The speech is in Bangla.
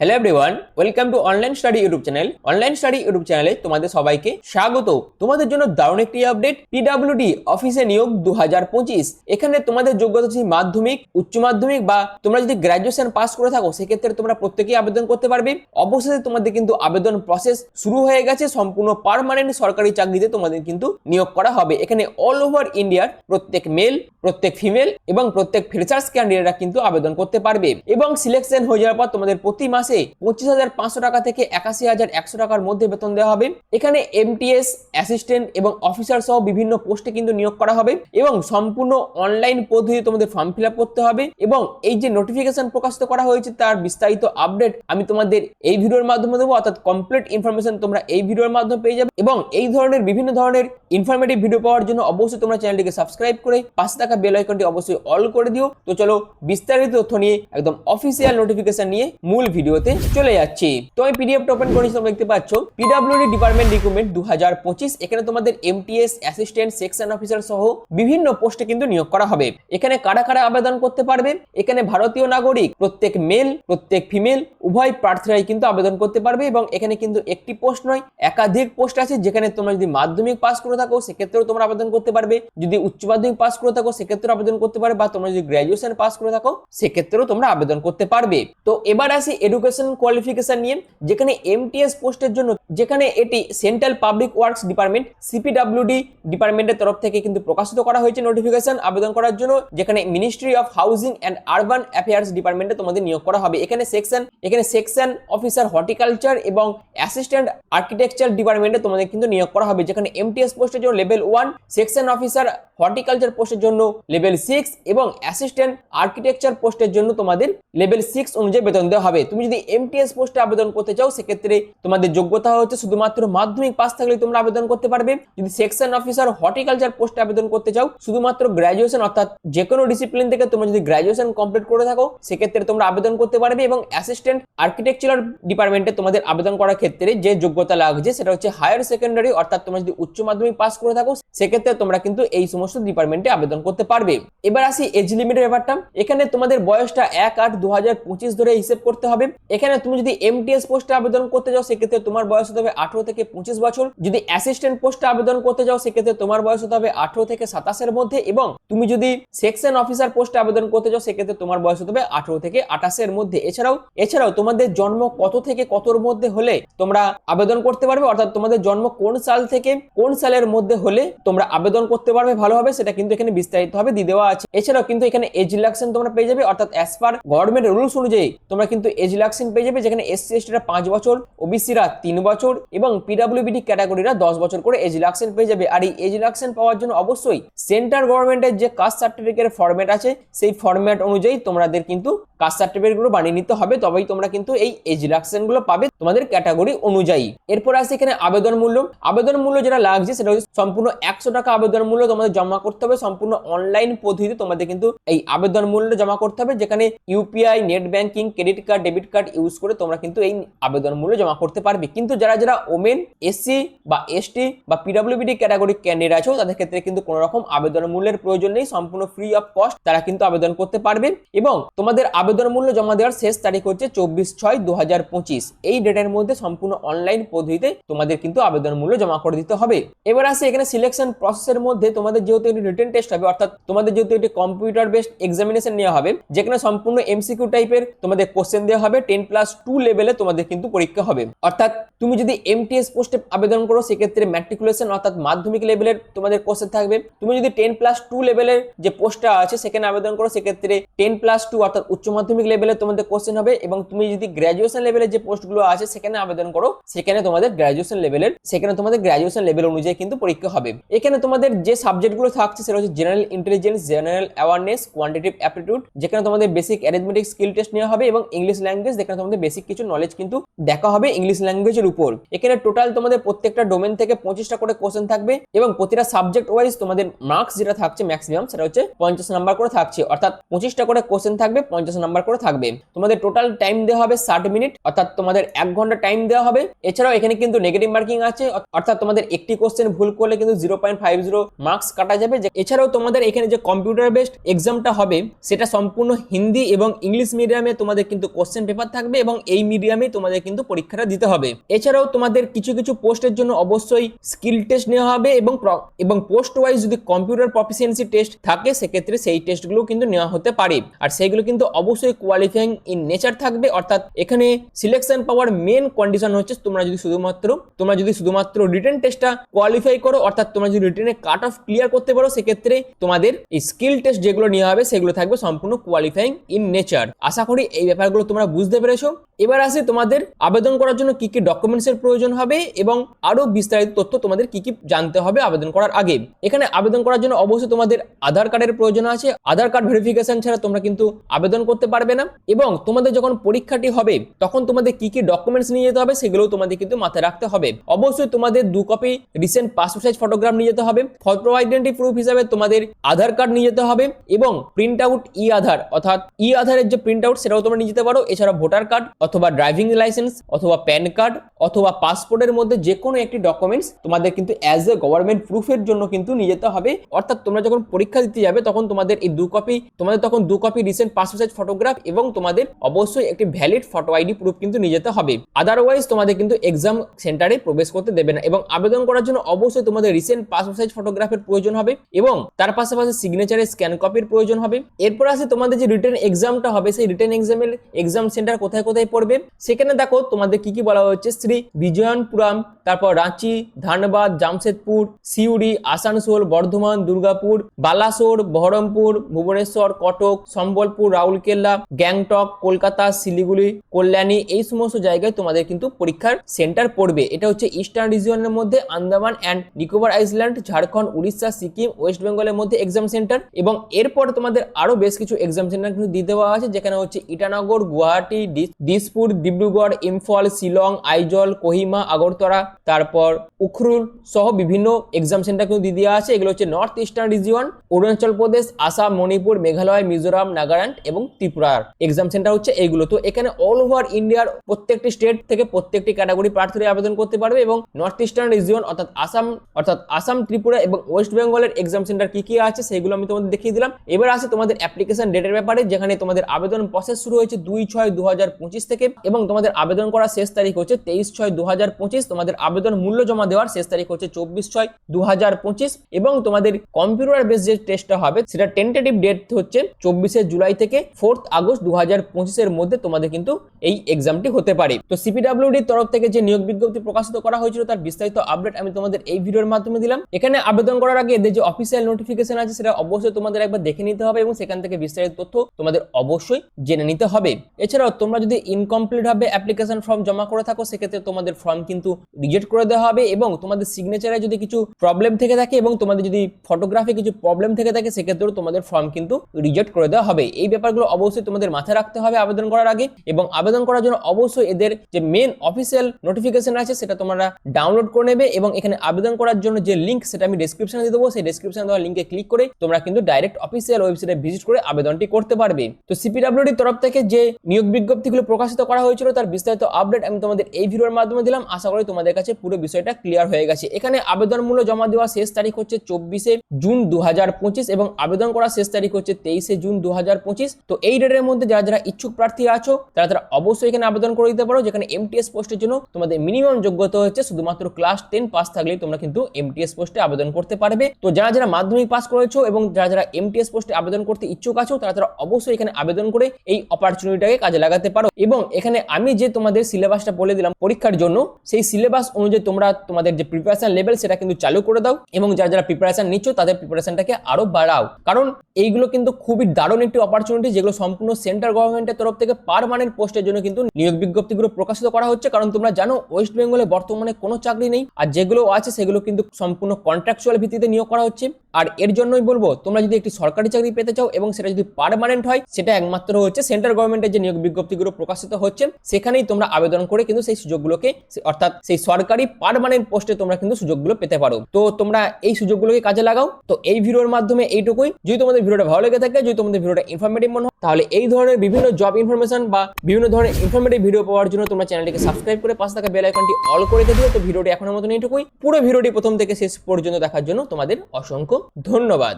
Hello everyone welcome to online study YouTube channel online study YouTube চ্যানেলে তোমাদের সবাইকে স্বাগত। তোমাদের জন্য দারুণ একটি আপডেট পিডাব্লিউডি অফিসে নিয়োগ দু এখানে তোমাদের যোগ্যতা হচ্ছে মাধ্যমিক, উচ্চ মাধ্যমিক বা তোমরা যদি গ্র্যাজুয়েশন পাস করে থাকো, সেক্ষেত্রে তোমরা প্রত্যেকেই আবেদন করতে পারবে। অবশেষে তোমাদের কিন্তু আবেদন প্রসেস শুরু হয়ে গেছে, সম্পূর্ণ পার্মানেন্ট সরকারি চাকরিতে তোমাদের কিন্তু নিয়োগ করা হবে। এখানে অল ওভার ইন্ডিয়ার প্রত্যেক মেল প্রত্যেক ফিমেল এবং প্রত্যেক ফ্রেশার্স ক্যান্ডিডেটরা কিন্তু আবেদন করতে পারবে। এবং সিলেকশন হয়ে যাওয়ার পর তোমাদের প্রতি মাসে পঁচিশ হাজার পাঁচশো টাকা থেকে একাশি হাজার একশো টাকার মধ্যে বেতন দেওয়া হবে। এখানে এমটিএস অ্যাসিস্ট্যান্ট এবং অফিসার সহ বিভিন্ন পোস্টে কিন্তু নিয়োগ করা হবে এবং সম্পূর্ণ অনলাইন পদ্ধতিতে তোমাদের ফর্ম ফিল করতে হবে এবং এই যে নোটিফিকেশন প্রকাশিত করা হয়েছে তার বিস্তারিত আপডেট আমি তোমাদের এই ভিডিওর মাধ্যমে দেবো, অর্থাৎ কমপ্লিট ইনফরমেশন তোমরা এই ভিডিওর মাধ্যমে পেয়ে যাবে এবং এই ধরনের বিভিন্ন ধরনের ইনফরমেটিভ ভিডিও পাওয়ার জন্য অবশ্যই তোমরা চ্যানেলটিকে সাবস্ক্রাইব করে পাশে থাকা বেল আইকনটি অবশ্যই অল করে দিও। তো চলো বিস্তারিত তথ্য নিয়ে একদম অফিসিয়াল নোটিফিকেশন নিয়ে মূল ভিডিওতে চলে যাচ্ছি। তো আমি পিডিএফটা ওপেন করেছি তোমরা দেখতে পাচ্ছ। পিডাব্লিউডি ডিপার্টমেন্ট রিক্রুটমেন্ট দু এখানে তোমাদের এমটিএস অ্যাসিস্ট্যান্ট সেকশন অফিসার সহ বিভিন্ন পোস্টে কিন্তু নিয়োগ করা হবে। এখানে কারা কারা আবেদন করতে পারবে? এখানে ভারতীয় নাগরিক, প্রত্যেক মেল প্রত্যেক ফিমেল উভয় প্রার্থীরাই কিন্তু আবেদন করতে পারবে এবং এখানে কিন্তু একটি পোস্ট নয়, একাধিক পোস্ট আছে যেখানে তোমরা যদি মাধ্যমিক পাস করে থাকো, সেক্ষেত্রেও তোমরা আবেদন করতে পারবে। যদি উচ্চ মাধ্যমিক পাস করে থাকো, সেক্ষেত্রেও আবেদন করতে পারবে বা তোমরা যদি গ্র্যাজুয়েশন পাস করে থাকো, সেক্ষেত্রেও তোমরা আবেদন করতে পারবে। তো এবার আসি এডুকেশন কোয়ালিফিকেশন নিয়ে যেখানে এমটিএস পোস্টের জন্য যেখানে এটি central public works department CPWD ডিপার্টমেন্টের তরফ থেকে কিন্তু প্রকাশিত করা হয়েছে নোটিফিকেশন আবেদন করার জন্য, যেখানে ministry of housing and urban affairs ডিপার্টমেন্টে তোমাদের নিয়োগ করা হবে। এখানে সেকশন এখানে সেকশন অফিসার হর্টিকালচার এবং অ্যাসিস্ট্যান্ট আর্কিটেকচার ডিপার্টমেন্টে তোমাদের কিন্তু নিয়োগ করা হবে। যেখানে এমটিএস পোস্টের জন্য level one section officer horticulture পোস্টের জন্য লেভেল সিক্স এবং অ্যাসিস্ট্যান্ট আর্কিটেকচার পোস্টের জন্য তোমাদের লেভেল সিক্স অনুযায়ী বেতন দেওয়া হবে। তুমি যদি এমটিএস পোস্টে আবেদন করতে চাও, সেক্ষেত্রে তোমাদের যোগ্যতা হচ্ছে শুধুমাত্র মাধ্যমিক পাস থাকলে তোমরা আবেদন করতে পারবে। যদি সেকশন অফিসার হর্টিকালচার পোস্টে আবেদন করতে চাও, শুধুমাত্র গ্র্যাজুয়েশন অর্থাৎ যে কোনো ডিসিপ্লিন থেকে তোমরা যদি গ্র্যাজুয়েশন কমপ্লিট করে থাকো, সেক্ষেত্রে তোমরা আবেদন করতে পারবে এবং অ্যাসিস্ট্যান্ট আর্কিটেকচারাল ডিপার্টমেন্টে তোমাদের আবেদন করার ক্ষেত্রে যে যোগ্যতা লাগছে, সেটা হচ্ছে হায়ার সেকেন্ডারি অর্থাৎ তোমরা যদি উচ্চ মাধ্যমিক পাস করে থাকো, সেক্ষেত্রে তোমরা কিন্তু এই সমস্ত ডিপার্টমেন্টে আবেদন করতে পারবে। এবার আসি এজ লিমিটের ব্যাপারটা। এখানে তোমাদের বয়সটা এক আট দু ধরে হিসেব করতে হবে। এখানে তুমি যদি এমটিএস পোস্টে আবেদন করতে যাও, সেক্ষেত্রে তোমার বয়স হতে হবে আঠারো থেকে পঁচিশ বছর। যদি অ্যাসিস্ট্যান্ট পোস্টে আবেদন করতে যাও, সেক্ষেত্রে তোমার বয়স হতে হবে আঠারো থেকে সাতাশের মধ্যে এবং তুমি যদি সেকশন অফিসার পোস্টে আবেদন করতে যাও, সেক্ষেত্রে তোমার বয়স হতে হবে আঠারো থেকে আঠাশের মধ্যে। এছাড়াও এছাড়াও তোমাদের জন্ম কত থেকে কতর মধ্যে হলে তোমরা আবেদন করতে পারবে, অর্থাৎ তোমাদের জন্ম কোন সাল থেকে কোন সালের মধ্যে হলে তোমরা আবেদন করতে পারবে ভালোভাবে সেটা কিন্তু এখানে বিস্তারিত ভাবে দিয়ে দেওয়া আছে। এছাড়াও কিন্তু এখানে এজ রিলাক্সন তোমরা পেয়ে যাবে, অর্থাৎ অ্যাজ পার গভর্নমেন্ট রুলস অনুযায়ী তোমরা কিন্তু এজ রিলাক্সন পেয়ে যাবে, যেখানে এসসি এসটিরা পাঁচ বছর ওবিসিরা তিন বছর এবং পিডাব্লিউবিডি ক্যাটাগরিরা দশ বছর করে এজ রিলাক্সন পেয়ে যাবে। আর এই এজ রিলাক্সন পাওয়ার জন্য অবশ্যই সেন্ট্রাল গভর্নমেন্টের যে কাস্ট সার্টিফিকেটের ফরম্যাট আছে, সেই ফরম্যাট অনুযায়ী তোমাদের কিন্তু কাস্ট সার্টিফিকেটগুলো বানিয়ে নিতে হবে, তবেই তোমরা কিন্তু এই এজ রিলাক্সনগুলো পাবে তোমাদের ক্যাটাগরি অনুযায়ী। এরপর আসছে এখানে আবেদন মূল্য। আবেদন মূল্য যেটা লাগছে, সেটা হচ্ছে সম্পূর্ণ একশো টাকা আবেদন মূল্য তোমাদের জমা করতে হবে। সম্পূর্ণ অনলাইন পদ্ধতিতে তোমাদের কিন্তু এই আবেদন মূল্য জমা করতে হবে, যেখানে UPI net banking credit card debit card use করে তোমরা কিন্তু এই আবেদন মূল্য জমা করতে পারবে। কিন্তু যারা যারা ওমেন এসসি বা এসটি বা পিডব্লিউবিডি ক্যাটাগরি ক্যান্ডিডেট আছো, তাদের ক্ষেত্রে কিন্তু কোনো রকম আবেদন মূল্যের প্রয়োজন নেই। সম্পূর্ণ ফ্রি অফ কস্ট তারা কিন্তু আবেদন করতে পারবে। এবং তোমাদের আবেদন মূল্য জমা দেওয়ার শেষ তারিখ হচ্ছে চব্বিশ ছয় দু এই ডেটের মধ্যে সম্পূর্ণ অনলাইন পদ্ধতিতে তোমাদের কিন্তু আবেদন মূল্য জমা করে দিতে হবে। এবার আসে এখানে সিলেকশন প্রসেসের মধ্যে তোমাদের যেহেতু একটি রিটেন টেস্ট হবে, অর্থাৎ তোমাদের যেহেতু একটি কম্পিউটার বেসড এক্সামিনেশন নেওয়া হবে, যেখানে সম্পূর্ণ এমসিকিউ টাইপের তোমাদের কোশ্চেন দেওয়া হবে টেন প্লাস টু লেভেলে তোমাদের কিন্তু পরীক্ষা হবে। অর্থাৎ তুমি যদি এমটিএস পোস্টে আবেদন করো, সেক্ষেত্রে ম্যাট্রিকুলেশন অর্থাৎ মাধ্যমিক লেভেলের তোমাদের কোশ্চেন থাকবে। তুমি যদি টেন প্লাস টু লেভেলের যে পোস্টটা আছে, সেখানে আবেদন করো, সেক্ষেত্রে টেন প্লাস টু অর্থাৎ উচ্চ মাধ্যমিক লেভেলে তোমাদের কোশ্চেন হবে এবং তুমি যদি গ্র্যাজুয়েশন লেভেলের যে পোস্টগুলো আছে, সেখানে আবেদন করো, সেখানে তোমাদের গ্র্যাজুয়েশন লেভেলের সেখানে তোমাদের গ্র্যাজুয়েশন লেভেল অনুযায়ী কিন্তু পরীক্ষা হবে। এখানে তোমাদের যে সাবজেক্টগুলো থাকছে সেটা হচ্ছে general intelligence general awareness quantitative aptitude যেখানে তোমাদের বেসিক অ্যারিথমেটিক স্কিল টেস্ট নেওয়া হবে এবং ইংলিশ ল্যাঙ্গুয়েজ যেখানে তোমাদের বেসিক কিছু নলেজ কিন্তু দেখা হবে ইংলিশ ল্যাঙ্গুয়েজের উপর। এখানে টোটাল তোমাদের প্রত্যেকটা ডোমেন থেকে পঁচিশটা করে কোশ্চেন থাকবে এবং প্রতিটা সাবজেক্ট ওয়াইজ তোমাদের মার্কস যেটা থাকছে ম্যাক্সিমাম সেটা হচ্ছে পঞ্চাশ নাম্বার করে থাকছে। অর্থাৎ পঁচিশটা করে কোশ্চেন থাকবে, পঞ্চাশ নাম্বার করে থাকবে। তোমাদের টোটাল টাইম দেওয়া হবে ষাট মিনিট অর্থাৎ তোমাদের এক ঘণ্টা টাইম দেওয়া হবে। এছাড়াও এখানে কিন্তু নেগেটিভ মার্কিং আছে, অর্থাৎ তোমাদের একটি কোশ্চেন ভুল করলে কিন্তু zero point five zero marks কাটা যাবে যে- এছাড়াও তোমাদের এখানে যে কম্পিউটার বেসড এক্সামটা হবে, সেটা সম্পূর্ণ হিন্দি এবং ইংলিশ মিডিয়ামে তোমাদের কিন্তু কোশ্চেন পেপার থাকবে এবং এই মিডিয়ামে তোমাদের কিন্তু পরীক্ষাটা দিতে হবে। এছাড়াও তোমাদের কিছু কিছু পোস্টের জন্য অবশ্যই স্কিল টেস্ট নেওয়া হবে এবং এবং পোস্ট ওয়াইজ যদি কম্পিউটার প্রফিসিয়েন্সি টেস্ট থাকে, সেক্ষেত্রে সেই টেস্টগুলো কিন্তু নেওয়া হতে পারে। আর সেইগুলো কিন্তু অবশ্যই কোয়ালিফাইং ইন নেচার থাকবে, অর্থাৎ এখানে সিলেকশন পাওয়ার মেন কন্ডিশন হচ্ছে তোমরা যদি শুধুমাত্র, তোমরা যদি শুধুমাত্র রিটেন টেস্টটা কোয়ালিফাই করো, অর্থাৎ তোমরা যদি রিটেনে কাট অফ ক্লিয়ার করতে পারো, সেক্ষেত্রে তোমাদের স্কিল টেস্ট যেগুলো নেওয়া হবে, সেগুলো থাকবে সম্পূর্ণ কোয়ালিফাইং ইন নেচার আশা করি এই ব্যাপারগুলো তোমরা বুঝতে পেরেছ। এবার আসে তোমাদের আবেদন করার জন্য কি কি ডকুমেন্টস এর প্রয়োজন হবে এবং আরও বিস্তারিত তথ্য তোমাদের কি কি জানতে হবে আবেদন করার আগে। এখানে আবেদন করার জন্য অবশ্যই তোমাদের আধার কার্ডের প্রয়োজন আছে। আধার কার্ড ভেরিফিকেশন ছাড়া তোমরা কিন্তু আবেদন করতে পারবে না এবং তোমাদের যখন পরীক্ষাটি হবে, তখন তোমাদের কি কি ডকুমেন্টস নিয়ে যেতে হবে সেগুলো তোমাদের কিন্তু মাথায় রাখতে হবে। অবশ্যই তোমাদের দু copy recent passport size photograph নিয়ে যেতে হবে। ফটো আইডেন্টি প্রুফ হিসাবে তোমাদের আধার কার্ড নিয়ে যেতে হবে এবং প্রিন্ট আউট ই আধার অর্থাৎ ই আধারের যে প্রিন্ট আউট সেটাও তোমরা নিয়ে যেতে পারো। এছাড়া ভোটার কার্ড অথবা ড্রাইভিং লাইসেন্স অথবা প্যান কার্ড অথবা পাসপোর্টের মধ্যে যে কোনো একটি ডকুমেন্টস তোমাদের কিন্তু অ্যাজ এ গভর্নমেন্ট প্রুফের জন্য কিন্তু নিয়ে যেতে হবে। অর্থাৎ তোমরা যখন পরীক্ষা দিতে যাবে তখন তোমাদের এই দু কপি তোমাদের তখন দু কপি রিসেন্ট পাসপোর্ট ফটোগ্রাফ এবং তোমাদের অবশ্যই একটি ভ্যালিড ফটো আইডি প্রুফ কিন্তু নিয়ে যেতে হবে। আদারওয়াইজ তোমাদের কিন্তু এক্সাম সেন্টারে প্রবেশ করতে দেবে না এবং আবেদন করার জন্য অবশ্যই তোমাদের রিসেন্ট পাসপোর্ট সাইজ ফটোগ্রাফের প্রয়োজন হবে এবং তার পাশাপাশি সিগনেচারের স্ক্যান কপির প্রয়োজন হবে। এরপর আসে তোমাদের যে রিটেন এক্সামটা হবে, সেই রিটেন এক্সামের এক্সাম সেন্টার কোথায় কোথায় পড়বে? সেখানে দেখো তোমাদের কি কি বলা হচ্ছে শ্রী বিজয়নপুরম, তারপর রাঁচি, ধানবাদ, জামশেদপুর, সিউড়ি, আসানসোল, বর্ধমান, দুর্গাপুর, বালাসোর, বহরমপুর, ভুবনেশ্বর, কটক, সম্বলপুর, রাউরকেল্লা, গ্যাংটক, কলকাতা, শিলিগুড়ি, কল্যাণী, এই সমস্ত জায়গায় তোমাদের কিন্তু পরীক্ষার সেন্টার পড়বে। এটা হচ্ছে ইস্টার্ন রিজিয়নের মধ্যে Andaman and Nicobar island Jharkhand, Orissa west বেঙ্গলের মধ্যে এক্সাম সেন্টার এবং এরপর তোমাদের আরও বেশ কিছু এক্সাম সেন্টার কিন্তু দিয়ে দেওয়া আছে, যেখানে হচ্ছে ইটানগর, গুয়াহাটি দিসপুর, ডিব্রুগড়, ইম্ফল, শিলং, আইজল, কোহিমা, আগরতলা, তারপর উখরুল সহ বিভিন্ন এক্সাম সেন্টার কিন্তু দিয়ে দেওয়া আছে। এগুলো হচ্ছে north eastern region Arunachal Pradesh, Assam, Manipur, Meghalaya, Mizoram, Nagaland এবং ত্রিপুরার এক্সাম সেন্টার হচ্ছে এইগুলো তো এখানে অল ওভার ইন্ডিয়ার প্রত্যেকটি স্টেট থেকে প্রত্যেকটি ক্যাটাগরি প্রার্থীরা আবেদন করতে পারবে এবং নর্থ ইস্টার্ন রিজিয়ন অর্থাৎ আসাম অর্থাৎ আসাম, ত্রিপুরা এবং ওয়েস্ট বেঙ্গলের এক্সাম সেন্টার কি কি আছে সেগুলো আমি তোমাদের দেখিয়ে দিলাম। এবার আসে তোমাদের অ্যাপ্লিকেশন ডেটের ব্যাপারে, যেখানে তোমাদের আবেদন প্রসেস শুরু হয়েছে দুই ছয় দু হাজার পঁচিশ থেকে এবং তোমাদের আবেদন করার শেষ তারিখ হচ্ছে তেইশ ছয় দু হাজার পঁচিশ। তোমাদের আবেদন মূল্য জমা দেওয়ার শেষ তারিখ হচ্ছে চব্বিশ ছয় দু হাজার পঁচিশ এবং তোমাদের কম্পিউটার বেস যে টেস্টটা হবে, সেটা টেন্টেটিভ ডেট হচ্ছে চব্বিশে জুলাই থেকে ফোর্থ আগস্ট দু হাজার পঁচিশের মধ্যে তোমাদের কিন্তু এই এক্সামটি হতে পারে। তো সিপিডাব্লিউডির তরফ থেকে যে নিয়োগ বিজ্ঞপ্তি প্রকাশিত করা হয়েছিল, তার বিস্তারিত আপডেট আমি তোমাদের এই ভিডিওর মাধ্যমে দিলাম। এখানে আবেদন করার আগে এদের যে অফিসিয়াল নোটিফিকেশন আছে, সেটা অবশ্যই তোমাদের একবার দেখে নিতে হবে এবং সেখান থেকে বিস্তারিত তথ্য তোমাদের অবশ্যই জেনে নিতে হবে। এছাড়াও তোমরা যদি ইনকমপ্লিট ভাবে অ্যাপ্লিকেশন ফর্ম জমা করে থাকো, সেক্ষেত্রে তোমাদের ফর্ম কিন্তু রিজেক্ট করে দেওয়া হবে এবং তোমাদের সিগনেচারে যদি কিছু প্রবলেম থেকে থাকে এবং তোমাদের যদি ফটোগ্রাফি কিছু প্রবলেম থেকে থাকে, সেক্ষেত্রেও তোমাদের ফর্ম কিন্তু রিজেক্ট করে দেওয়া হবে। এই ব্যাপারগুলো অবশ্যই তোমাদের মাথায় রাখতে হবে আবেদন করার আগে এবং আবেদন করার জন্য অবশ্যই এদের যে মেন অফিসিয়াল নোটিফিকেশন আছে, সেটা তোমরা ডাউনলোড করে নেবে এবং এখানে আবেদন করার জন্য যে লিঙ্ক সেটা আমি ডেসক্রিপশনে দিয়ে দেবো। সেই ডেসক্রিপশনে দেওয়া লিঙ্কে ক্লিক করে তোমরা কিন্তু ডাইরেক্ট অফিসিয়াল ওয়েবসাইটে ভিজিট করে আবেদনটি করতে পারবে। তো সিপিডাব্লিউডির তরফ থেকে যে নিয়োগ বিজ্ঞপ্তিগুলো প্রকাশিত করা হয়েছিল তার বিস্তারিত আপডেট আমি তোমাদের এই ভিডিওর মাধ্যমে দিলাম। আশা করি তোমাদের কাছে পুরো বিষয়টা ক্লিয়ার হয়ে গেছে। এখানে আবেদন মূল্য জমা দেওয়ার শেষ তারিখ হচ্ছে চব্বিশে জুন দুহাজার পঁচিশ এবং আবেদন করার শেষ তারিখ হচ্ছে তেইশে জুন দুহাজার পঁচিশ। তো এই ডেটের মধ্যে যারা যারা ইচ্ছুক প্রার্থী আছো, তারা তারা অবশ্যই এখানে আবেদন করে দিতে পারো, যেখানে এমটিএস পোস্টের জন্য তোমাদের মিনিমাম যোগ্যতা হচ্ছে শুধুমাত্র ক্লাস টেন পাস থাকলেই তোমরা কিন্তু এমটিএস পোস্টে আবেদন করতে পারবে। তো যারা যারা মাধ্যমিক পাস করেছ এবং যারা যারা এমটিএস পোস্টে আবেদন করতে ইচ্ছুক আছো, তারা তারা অবশ্যই এখানে আবেদন করে এই অপরচুনিটিটাকে কাজে লাগাতে পারো। এবং এখানে আমি যে তোমাদের সিলেবাসটা বলে দিলাম পরীক্ষার জন্য, সেই সিলেবাস অনুযায়ী তোমরা তোমাদের যে প্রিপারেশন লেভেল সেটা কিন্তু চালু করে দাও এবং যারা যারা প্রিপারেশন নিচ্ছ, তাদের প্রিপারেশনটাকে আরও বাড়াও। কারণ এইগুলো কিন্তু খুবই দারুণ একটি অপরচুনিটি যেগুলো সম্পূর্ণ সেন্ট্রাল গভর্নমেন্টের তরফ থেকে পারমানেন্ট পোস্টের জন্য কিন্তু নিয়োগ বিজ্ঞপ্তিগুলো প্রকাশিত করা হচ্ছে। কারণ তোমরা জানো ওয়েস্ট বেঙ্গলে বর্তমানে কোনো চাকরি নেই, আর যেগুলো আছে সেগুলো কিন্তু সম্পূর্ণ কন্ট্রাকচুয়াল ভিত্তিতে নিয়োগ করা হচ্ছে। আর এর জন্যই বলব, তোমরা যদি একটি সরকারি চাকরি পেতে চাও এবং সেটা যদি পারমানেন্ট হয়, সেটা একমাত্র হচ্ছে সেন্ট্রাল গভর্নমেন্টের যে নিয়োগ বিজ্ঞপ্তিগুলো প্রকাশিত হচ্ছে, সেখানেই তোমরা আবেদন করে কিন্তু সেই সুযোগগুলোকে, অর্থাৎ সেই সরকারি পারমানেন্ট পোস্টে তোমরা কিন্তু সুযোগগুলো পেতে পারো। তো তোমরা এই সুযোগগুলোকে কাজে লাগাও। তো এই ভিডিওর মাধ্যমে এইটুকুই। যদি তোমাদের ভিডিওটা ভালো লেগে থাকে, যদি তোমাদের ভিডিওটা ইনফরমেটিভ মনে হয়, তাহলে এই ধরনের বিভিন্ন জব ইনফরমেশন বা বিভিন্ন ধরনের ইনফরমেটিভ ভিডিও পাওয়ার জন্য তোমরা চ্যানেলটিকে সাবস্ক্রাইব করে পাশে থাকা বেল আইকনটি অল করে দিও। তো ভিডিওটি এখনের মতন এইটুকুই। পুরো ভিডিওটি প্রথম থেকে শেষ পর্যন্ত দেখার জন্য তোমাদের অসংখ্য ধন্যবাদ।